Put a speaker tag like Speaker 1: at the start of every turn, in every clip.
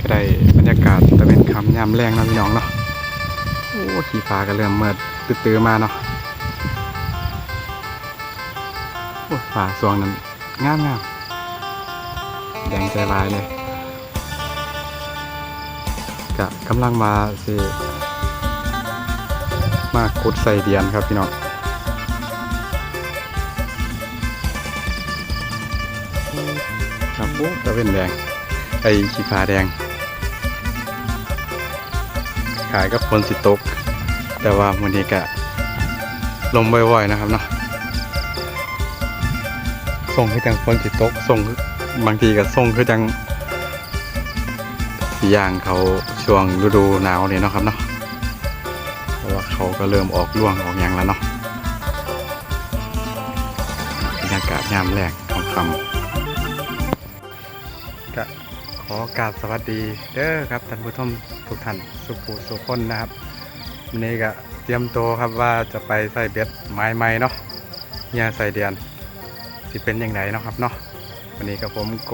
Speaker 1: ก็ได้บรรยากาศตะเป็นคำยามแรงนะพี่น้องเนาะโอ้ขี่ฟ้าก็เริ่มเมื่อตื้อๆมาเนาะโอ้ฟ้าสวงนั้นงามงามๆแดงใจลายเลยกะกำลังมาสิมาขุดใส่เดียนครับพี่น้องครับโอ้ตะเวนแดง ไอ้ขี้ฟ้าแดง ขายกับคนสิตก แต่ว่าวันนี้ก็ลมบ่อยๆนะครับเนาะส่งให้จังคนสิตกส่งบางทีก็ส่งคือจังอย่างเขาช่วงฤดูหนาวเนี่ยนะครับเนาะเพราะว่าเขาก็เริ่มออกร่วงออกยังแล้วเนาะบรรยากาศยามแรกของคำ ขอกราบสวัสดีเด้อครับท่านผู้ชมทุกท่านสุขูสุขคนนะครับวันนี้ก็เตรียมตัวครับว่าจะไปใส่เบ็ดไม้ไม้เนาะเนี่ยใส่เดือนสิเป็นอยังไงเนาะครับเนาะวันนี้กับผมโก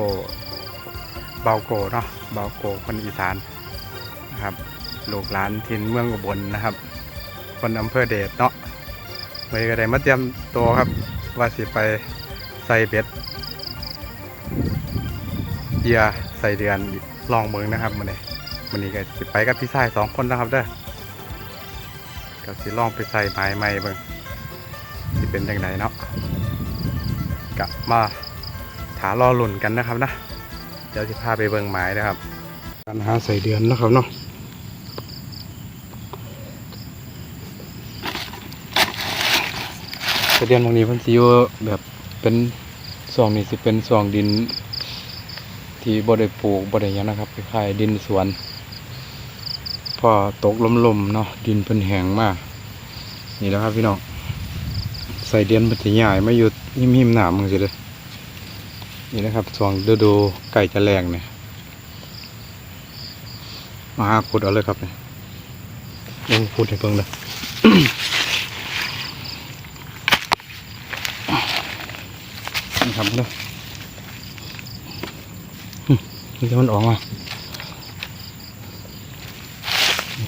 Speaker 1: เบาโกเนาะเบาโกคนอีสานนะครับลูกหลานถิ่นเมืองอุบลนะครับ คนอำเภอเดชเนาะวันนี้ก็ได้มาเตรียมตัวครับว่าสิไปใส่เบ็ด เหยื่อใส่เดือนลองเมืองนะครับมันนี้มันนี้ก็สิไปกับพี่ชายสองคนนะครับเด้อก็สิลองไปใส่ไม้ใหม่เบิ่งสิเป็นยังไงเนาะกะมาถารอหลุ่นกันนะครับนะเดี๋ยวสิพาไปเบิ่งไม้นะครับการหาใส่เดือนนะครับเนาะใส่เดือนบางนี้เพันสิอยู่แบบเป็นส่วงนี้สิเป็นส่วงดิน ที่บ่ได้ปลูกบ่ได้ยังนะครับคล้ายดินสวน พอตกลมๆเนาะดินเพิ่นแห้งมาก นี่แล้วครับพี่น้องใส่เดือนมันจะใหญ่ไม่อยู่หิมๆหนามจังซี่เลยนี่นะครับช่วงฤดูไก่จะแรงเนี่ยมาขุดเอาเลยครับเนี่ยลงขุดให้เพิ่งเลยนี่ครับเนี่ จะมันออกมา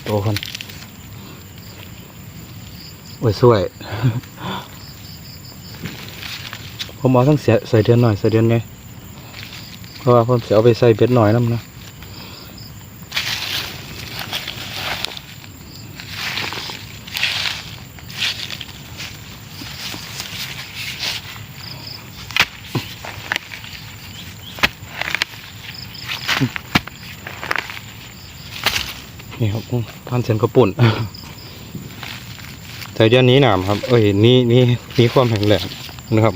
Speaker 1: โตคนโอ้ยสวย ผมเอาทั้งเสียใส่เดือนหน่อยใส่เดือนไงเพราะว่าผมจะเอาไปใส่เบ็ดหน่อยน้ำนะนี่ครับอื้อ ท่านเซนกระปุ่นใส่เดือนนี้หนามครับ เอ้ยนี่นี่มีความแข็งแรงนะครับ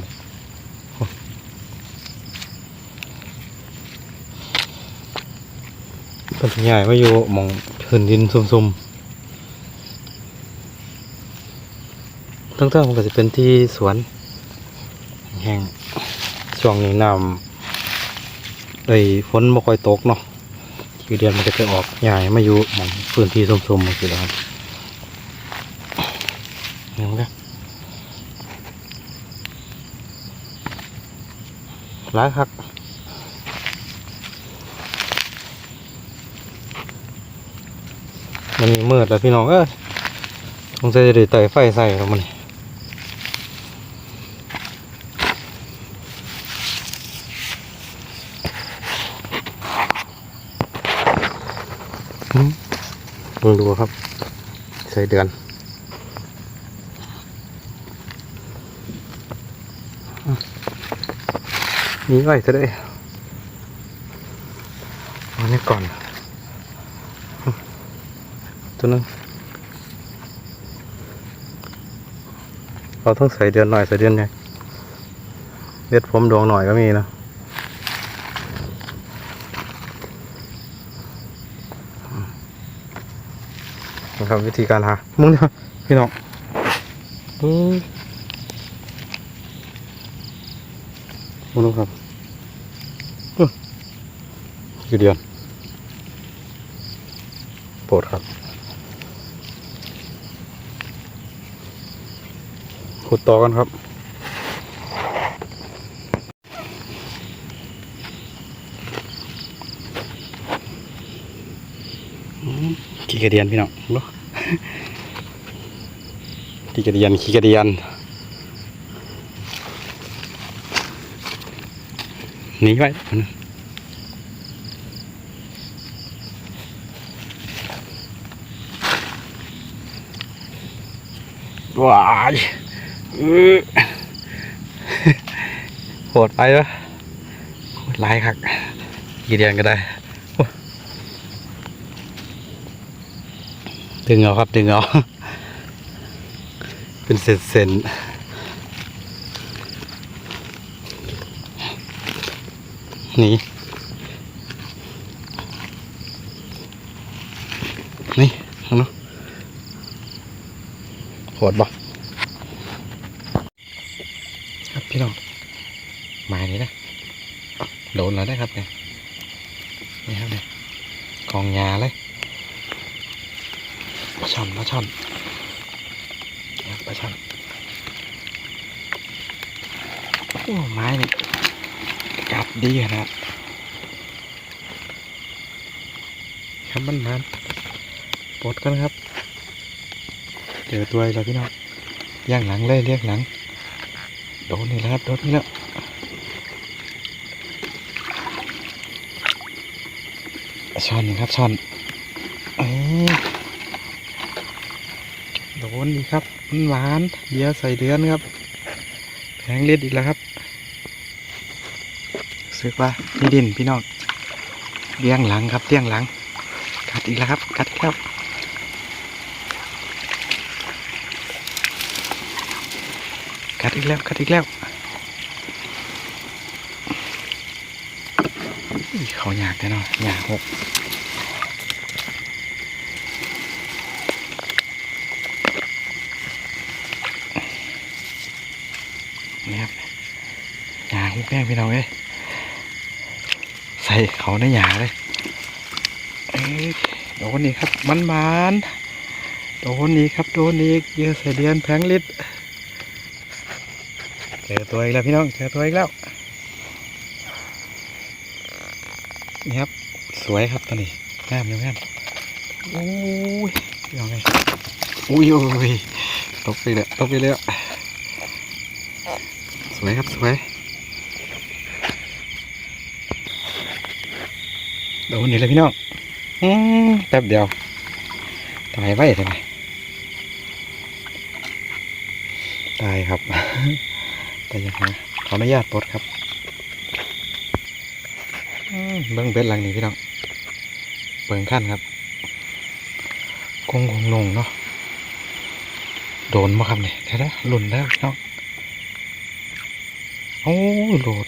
Speaker 1: เป็นใหญ่มาอยู่มองพื้นดินซุ่มๆทั้งๆมันก็จะเป็นที่สวน แห้งช่วงนี้น้ำไอ้ฝนไม่ค่อยตกเนาะ คือเดือนมันก็จะออกใหญ่มาอยู่หมองพื้นที่ซุ่มๆมันคือแล้วครับเห็นไหมร้ายครับมันมีมืดแล้วพี่น้องเอ้ยคงจะได้ไต่ไฟใส่แล้วมันอืมล องดูครับ ใส่เดือนอะมีไว้จะได้เอานี่ก่อน ตัวนึงเราต้องใส่เดือนหน่อยใส่เดือนใหญ่เล็ดผมดวงหน่อยก็มีนะ นะครับ วิธีการหามึงเนี่ยพี่น้องอืมมึงดูครับอื้อกี่เดือนโปรดครับขุดต่อกันครับ อืมขี้ กระเดียนพี่น้องเนาะขี้กระเดียนขี้กระเดียนหนีไว้ว้ายโหดไปวะโหดลายคักกี่เดือนก็ได้โอ้ ดึงเอาครับดึงเอาเป็นเศษเศษนี่นี่เอาเนาะโหดบ่ครับพี่น้องมายนี้นะโดนแล้วนะครับเนี่ยนี่ครับเนี่ยกองยาเลย ช่อนปลาช่อนปลาช่อนโอ้ไม้นี่กัดดีขนาดครับมันมันปลดกันครับ เจอตัวอีกแล้วพี่น้องย่างหลังเลยเรียกหลัง โดนนี่แล้วครับโดนนี่แล้วช้อนครับช้อนเอ้ โดนดีครับมันหวานเดี๋ยวใส่เดือนครับแพงเล็ดอีกแล้วครับสึกว่านี่ดินพี่น้องเลี้ยงหลังครับเลี้ยงหลัง กัดอีกแล้วครับกัดแล้วกัดอีกแล้วกัดอีกแล้วเขาอยากแน่นอนอยากหก นี่ครับ หยาหุ้แป้งพี่น้องเอ้ยใส่เขาในหยาเลยเอ้ยโดนนี่ครับมันบานโดนนี่ครับโดนนี่เยอะใส่เดือนแพงลิตรเจอตัวอีกแล้วพี่น้องเจอตัวอีกแล้วนี่ครับสวยครับตัวนี้งามอยู่งามโอ้ยพี่น้องเอ้ยอุ้ยโอ้ยตกไปเลยตกไปเลยอะสวยครับสวย โดนนี่เลยพี่น้องอืแป๊บเดียวตายไว้ทำไมตายครับแต่ยังไงขออนุญาตปลดครับเบิ้งเบ็ดหลังนี้พี่น้องเบิ้งขั้นครับคงคงลงเนาะโดนมาครับเนี่ยเดี๋ยวนะหล่นแล้วพี่น้องโอ้โหลด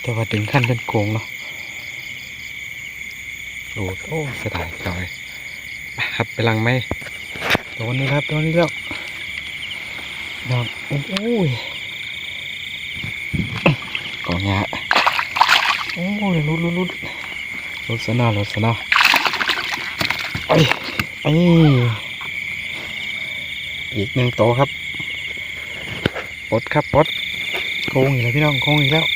Speaker 1: แต่ว่าถึงขั้นเป็นโกงเนาะ โหลดโอ้เสียดายจังเลยไปครับไปลังไหมตัวนี้ครับตัวนี้แล้วนอนโอ้ยกองยาโอ้ยลุดลุดลุดลุดสนาลุดสนาไอ้ไอ้อีกหนึ่งโตวครับปลดครับปลดโกงอีกแล้วพี่น้องโกงอีกแล้ว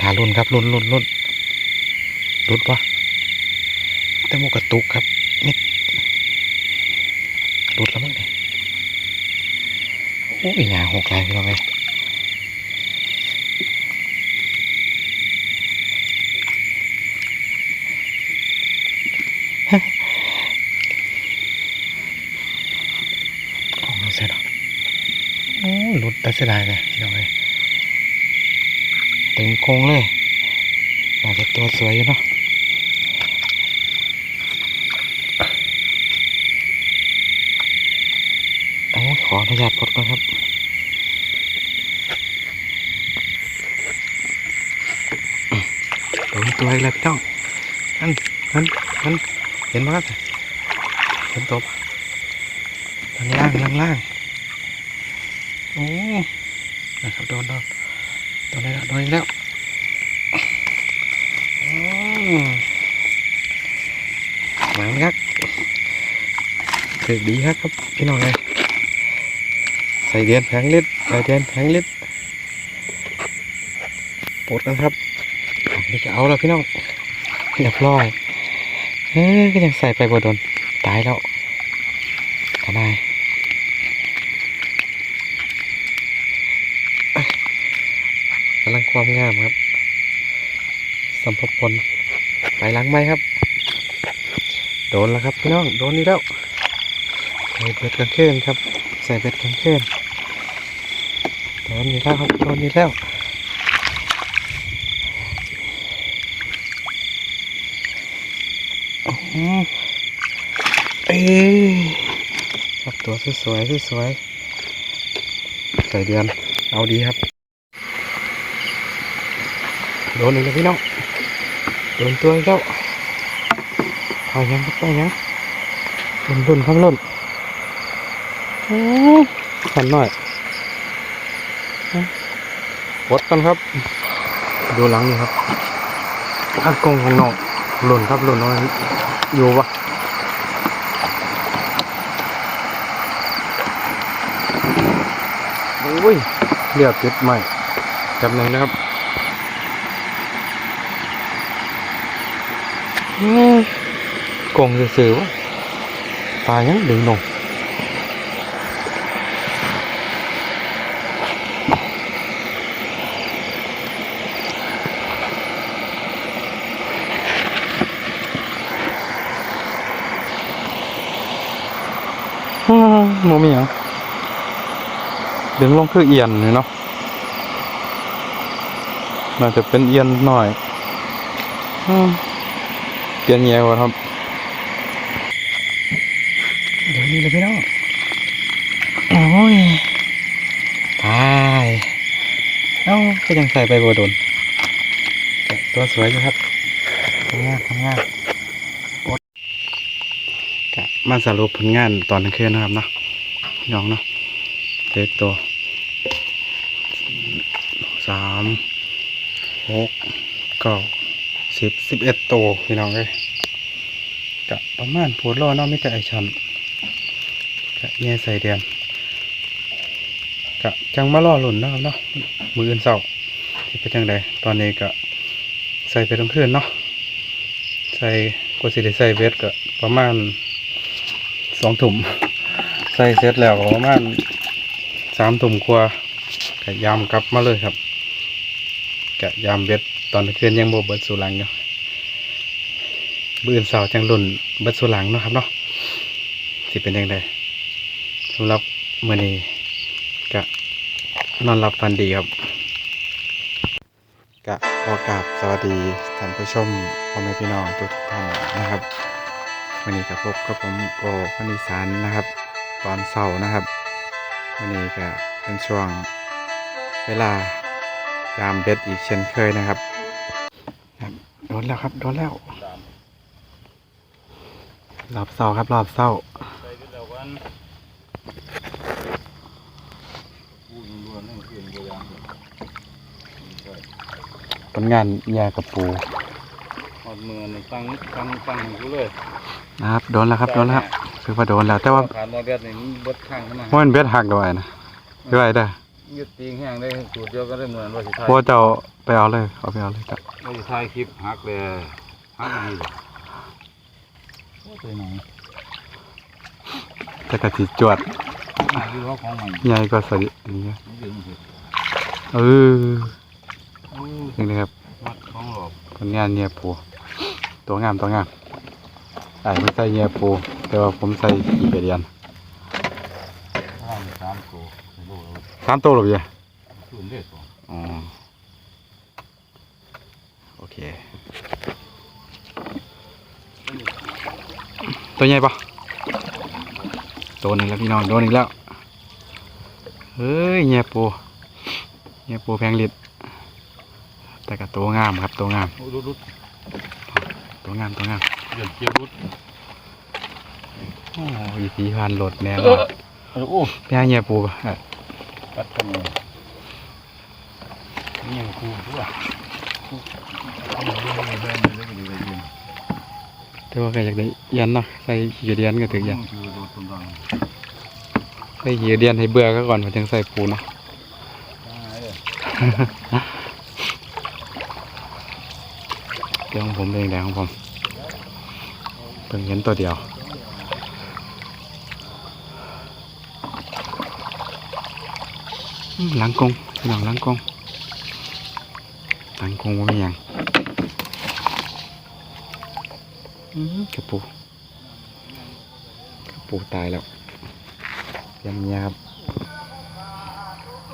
Speaker 1: ถาลุนครับลุนลุนลุน ลุดปะแต่หมูกระตุกครับ นิดลุดแล้วมั้งเนี่ยโอ้ยหยาหกลายพี่น้องเลยโอ้ยเสร็จแล้วโอ้หลุดแต่เสียดายเลยพี่น้องเลยเต็มโครงเลยน่าจะตัวสวยอยู่เนาะโอ้ ขออนุญาตปลดก่อนครับโดนตัวอีกแล้วพี่น้องนั่นนั่นนั่นเห็นไหมครับเห็นตัวปะล่างล่างล่างล่างโอ้นะครับโดนโดนโดนแล้วโดนอีกแล้วอืมหมาครับถือดีครับครับพี่น้องเลย ใส่เดียนแผงลิตรใส่เดียนแผงลิตรปลดกันครับนี่ก็เอาแล้วพี่น้องเรียบร้อยเฮ้ยก็ยังใส่ไปบ่โดนตายแล้วทนายกำลังความงามครับสัมภพลไปล้างไม้ครับ โดนแล้วครับพี่น้อง โดนนี่แล้วใส่เบ็ดกางเขนครับ ใส่เบ็ดกางเข นโดนนี่แล้วครับโดนนี่แล้วเอ้ครับตัวสวยๆสวยๆใส่เดือน เอาดีครับ โดนอีกแล้วพี่น้อง โดนตัวแล้วไปยังครับไปยังหล่นหล่นครับหล่นอื้อขันหน่อย ดกันครับ ดูหลังนี่ครับอากงของน้องหล่นครับหล่นน้อยอยู่ปะโอ้ยเลือดติดใหม่จับหนึ่งนะครับอืมกงสื่อๆวะตายยังดึงลงอืมโมมีหยัง ดึงลงคือเอียนนี่เนาะน่าจะเป็นเอียนหน่อยอืมเอียนแย่กว่าครับเดี๋ยวนี้เลยพี่น้องโอ้ยตายเอ้าก็ยังใส่ไปบัวโดนตัวสวยอยู่ครับทำงานทำงานโอ๊ยกมาสรุปผลงานตอนกลางคืนนะครับเนาะน้องเนาะเด็กตัว สามหกเก้าสิบสิบเอ็ดตัวพี่น้องเลยกะประมาณปวดรอเนาะไม่แต่ไอชันกะแย่ใส่เดือนกะจังมาล่อหล่นนะครับเนาะมืออื่นเศร้าที่เป็นจังใดตอนนี้ก็ใส่ไปตรงคืนเนาะใส่กว่าสิได้ใส่เวทก็ประมาณสองถุ่มใส่เสร็จแล้วประมาณสามถุ่มกว่าก็ยามกลับมาเลยครับ กะยามเวทตอนกลางคืนยังโบเบิดสู่หลังอยู่มืออื่นเศร้าจังหลุ่นเบิดสู่หลังเนาะครับเนาะสิเป็นยังไงสำหรับมื่อนี้กะนอนหลับฝันดีครับกะขอกราบสวัสดีท่านผู้ชมพ่อแม่พี่น้องทุกท่านนะครับวันนี้กับพบกับผมโกพนิสารนะครับ ตอนเสาร์นะครับวันนี้ก็เป็นช่วงเวลา ยามเบ็ดอีกเช่นเคยนะครับครับโดนแล้วครับโดนแล้วรอบเสาร์ครับรอบเสาร์
Speaker 2: ไปก็แล้วกันพูดล้วนๆให้เพื่อนโบราณใช่
Speaker 1: ผลงานยากับปู
Speaker 2: หอดมือนี่ตั้งตั้งตั้งให้กูเลย
Speaker 1: นะครับโดนแล้วครับโดนแล้วครับคือว่าโดนแล้วแต่ว่า
Speaker 2: ขาดมาแบบนี้มันเบดข้างเข้ามา
Speaker 1: เพราะมันเบ็ดหักด้วยนะคือว่าได้
Speaker 2: ยึดตีงแห้งได้สูตรเดียวก็ได้เหมือนว่าสิไทย
Speaker 1: เพราะว่าเจ้าไปเอาเลยเอาไปเอาเลยจ้ะ
Speaker 2: ว่าสิไทยคลิปหักเลยหักอันนี้เลยโอ้ยหน่อย
Speaker 1: แต่กะทิจวด
Speaker 2: ดูว่าของมัน
Speaker 1: ใหญ่กว่าสลิดอันนี้
Speaker 2: มันดึงสิ
Speaker 1: เออ
Speaker 2: โอ้ย
Speaker 1: นี่นะครับ
Speaker 2: มัดของหลอก
Speaker 1: ผลงานเนี่ยปูตัวงามตัวงามไอ้ไม่ใส่เนี่ยปูแต่ว่าผมใส่กี่กระเดียน
Speaker 2: ข้างสามตัวโลละ
Speaker 1: สามตัวหรือยัง
Speaker 2: คืนเด็ดสอง
Speaker 1: อ๋อโอเค ตัวใหญ่ปะตัวหนึ่งแล้วพี่น้องโดนอีกแล้ว เฮ้ยเนี่ยปูเนี่ยปูแพงลิดแต่ก็ตัวงามครับตัวงาม
Speaker 2: โอ้ยรุดรุด
Speaker 1: ตัวงามตัวงาม
Speaker 2: เดือดเจียวรุด
Speaker 1: โอ้ยผีพันโหลดแน่นอน
Speaker 2: โอ้
Speaker 1: ไปหาเนี่ยปูก่อนเอ้ย
Speaker 2: ปัดทำไมนี่ยังคูด้วยเอามาเรื่องเรื่องเรื่องเรื่องเรื่องเรื่อง
Speaker 1: แต่ว่าใครอยากได้ยันเนาะใส่ขี้กระเดียนก็ถึงยันใส่ขี้กระเดียนให้เบื่อก็ก่อนผมจึงใส่ปูเนาะ
Speaker 2: เดี๋
Speaker 1: ยวของผมเองแดงของผมเพิ่งเห็นตัวเดียว อืมหลังกงพี่น้องหลังกงหลังกงว่าไม่ยังกระปูกระปูตายแล้วยมเมียครับ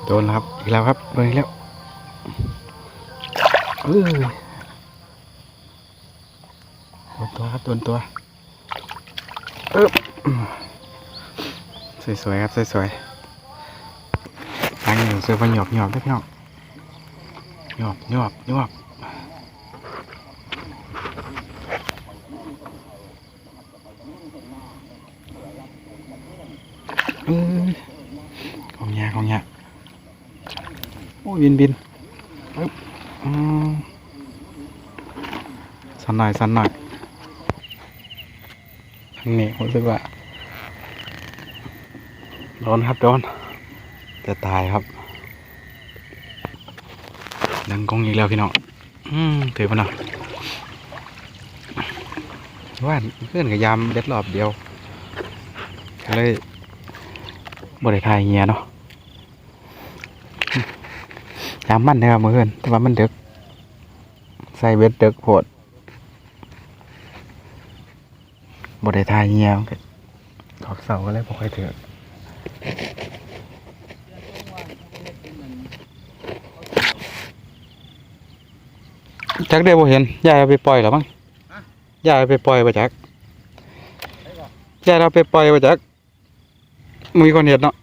Speaker 1: โดนครับอีกแล้วครับโดนอีกแล้วเออโดนตัวครับโดนตัวเอ๊บสวยๆครับสวยๆ ตั้งอยู่สวยพหยอบหยอบได้พี่น้องหยอบหยอบหยอบเออของยาของยาโอ้ยบินบินปึ๊บอืมสันหน่อยสันหน่อยทางนี้ผมรู้สึกว่าโดนครับโดน จะตายครับ ดังกงอีกแล้วพี่น้องอืมถือมาหน่อยว่าเพื่อนกับยามเด็ดรอบเดียวก็เลยบริทายเงียเนาะยามมันนะครับเมื่อนแต่ว่ามันเดึกใส่เบ็ดเดึกโพดบทไทายเงียขอกเสาก็เลยบอกให้เถอะ จักได้บ่เห็นยายเอาไปปล่อยแล้วมั้งยายเอาไปปล่อยไปจักยายเอาไปปล่อยไปจักมีคนเห็นเนาะ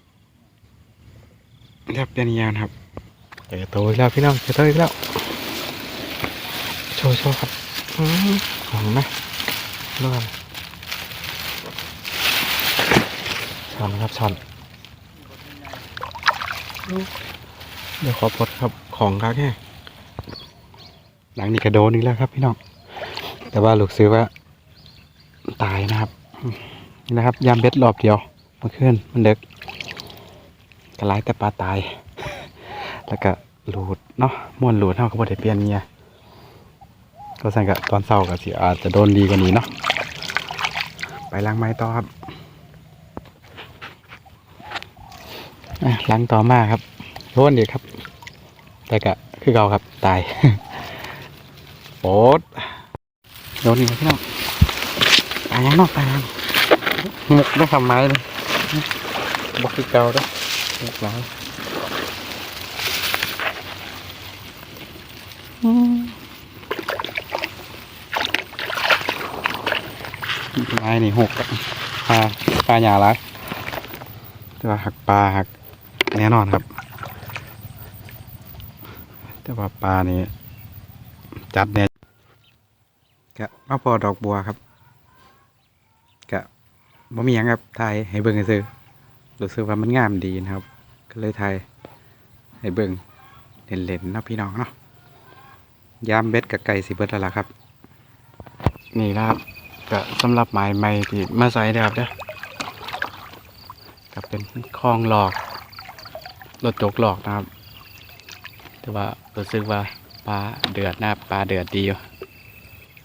Speaker 1: ครับเป็นอยางนะครับเจอโตอีกแล้วพี่น้องเจอโตอีกแล้วโชว์โชว์ครับอืมของไหมเลื่อนช้อนครับช้อนเดี๋ยวขอพดครับของครับแค่ หลังนี้กระโดนอีกแล้วครับ พี่น้อง แต่ว่าลูกซื้อว่า ตายนะครับนี่นะครับ ยามเบ็ดรอบเดียวเมื่อคืนมันเด็กกระไรแต่ปลาตาย แล้วก็หลูดเนาะม้วนหลูดเท่ากับบ่ได้เปลี่ยนเงียก็สั่งกับตอนเศร้ากับสิอาจจะโดนดีกว่านี้เนาะไปล้างไม้ต่อครับอะหลังต่อมาครับโดนอีกครับ แต่ก็คือเก่าครับตาย โอ๊ตโดนอีกแล้พี่น้องตายยังนอกตายหมกด้วยคำไม้เลยบอกคือเก่าด้วยหมกหลายอืมไม้นี่หกปลาปลาหยาลายแต่ว่าหักปลาหักแน่นอนครับ แต่ว่าปลานี่จัดเนี่ย กะมาพอดอกบัวครับกะบ่มีหยังครับถ่ายให้เบิ่งซื้อรู้สึกว่ามันงามดีนะครับ ก็เลยถ่ายให้เบิ่งเล่นๆเนาะพี่น้องเนาะยามเบ็ดกับไก่สิเบิดแล้วล่ะครับ นี่นะครับก็สำหรับหมายใหม่ที่มาใส่นะครับเด้อก็เป็นคลองหลอกรถจกหลอกนะครับ แต่ว่ารู้สึกว่าปลาเดือดนะครับปลาเดือดดีอยู่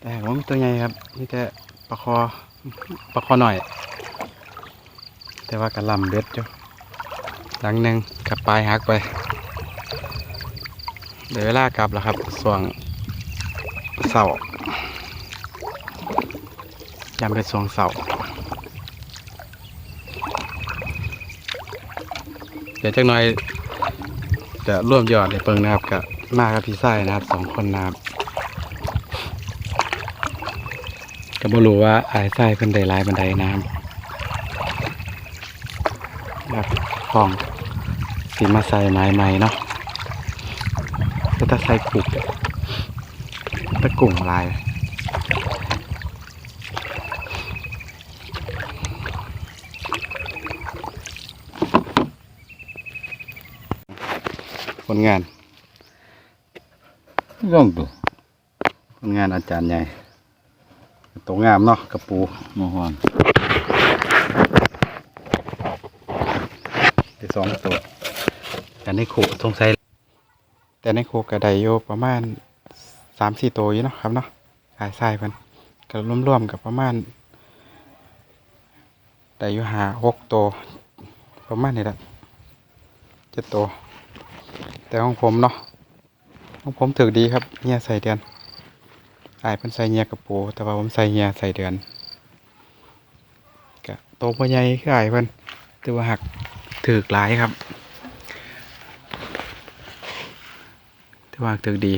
Speaker 1: แต่ว่ามีตัวใหญ่ครับมีแต่ปลาคอปลาคอหน่อย แต่ว่ากระลำเบ็ดจ้ะหลังหนึ่งกับปลายหักไปเดี๋ยวเวลากลับแล้วครับส่วงเสาร์ยามเป็นส่วงเสาร์เดี๋ยวจักหน่อยจะร่วมยอดในเปิงนะครับกับมากับพี่ไส้นะครับสองคนนะครับ ก็บ่รู้ว่าอายไส้เพิ่นได้ลายบันไดน้ำนะครับของสีมาใส่ไม้ใหม่เนาะก็ถ้าใส่กุกตะกุ่งลายผลงาน
Speaker 2: ย่องตัว
Speaker 1: ผลงานอาจารย์ใหญ่ ตัวงามเนาะกระปู
Speaker 2: มาหอน
Speaker 1: ได้สองตัวแต่ในขู่สงสัยแต่ในขู่กระไดโยประมาณสามสี่ตัวอยู่เนาะครับเนาะขายไส้เพิ่นก็รวมๆกับประมาณได้อยู่หาหกตัวประมาณนี้แหละเจ็ดตัวแต่ของผมเนาะของผมถือดีครับเงียใส่เดือน อายเพิ่นใส่เงียกับปูแต่ว่าผมใส่เงียใส่เดือนก็โตบ่ใหญ่คืออายเพิ่นแต่ว่าหักถือกหลายครับแต่ว่าถือดี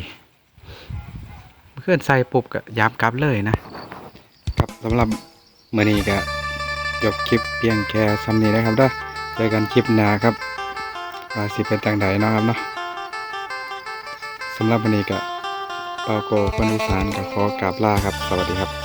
Speaker 1: เพื่อนใส่ปุ๊บก็ยามกลับเลยนะครับสำหรับมื้อนี้ก็จบคลิปเพียงแค่ซ้ำนี้นะครับเด้อเจอกันคลิปหน้าครับว่าสิเป็นจังใดเนาะครับเนาะสำหรับวันนี้ก็ เปาโกปนุสานกับขอกราบลาครับ สวัสดีครับ